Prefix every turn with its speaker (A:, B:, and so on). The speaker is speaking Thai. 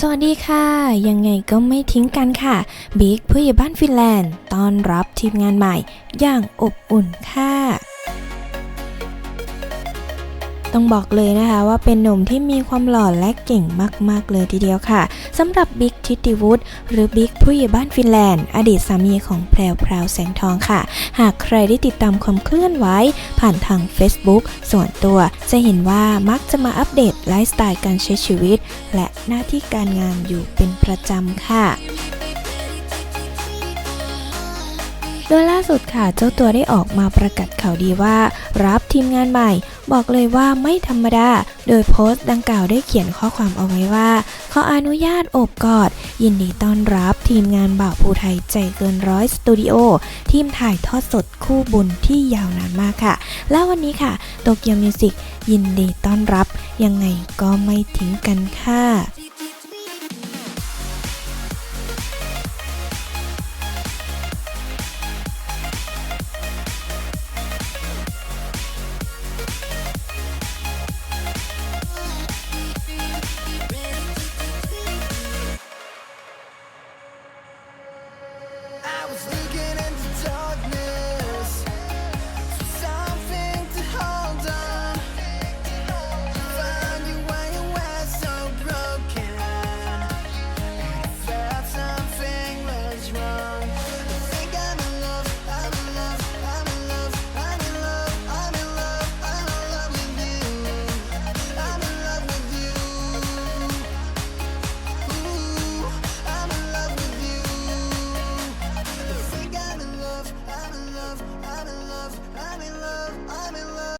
A: สวัสดีค่ะ ยังไงก็ไม่ทิ้งกันค่ะบิ๊กผู้ใหญ่บ้านฟินแลนด์ต้อนรับทีมงานใหม่ อย่างอบอุ่นค่ะ ต้องบอกเลยนะคะว่าเป็นหนุ่มที่มีความหล่อและเก่งมาก ๆ เลยทีเดียวค่ะสำหรับบิ๊กทิติวุฒิหรือบิ๊กผู้ใหญ่บ้านฟินแลนด์ อดีตสามีของแพรวพราวแสงทองค่ะ หากใครได้ติดตามความเคลื่อนไหวผ่านทาง Facebook ส่วนตัวจะเห็นว่ามักจะมาอัปเดตไลฟ์สไตล์การใช้ชีวิต และหน้าที่การงานอยู่เป็นประจำค่ะ โดยล่าสุดค่ะเจ้าตัวได้ออกมาประกาศข่าวดีว่า รับทีมงานใหม่ บอกเลยว่าไม่ธรรมดา โดยโพสต์ดังกล่าวได้เขียนข้อความเอาไว้ว่า ขออนุญาตอบกอด ยินดีต้อนรับทีมงานบ่าวภูไทยใจเกินร้อยสตูดิโอทีมถ่ายทอดสดคู่บุญที่ยาวนานมากค่ะ และวันนี้ค่ะโตเกียวมิวสิกยินดีต้อนรับ ยังไงก็ไม่ทิ้งกันค่ะ was thinking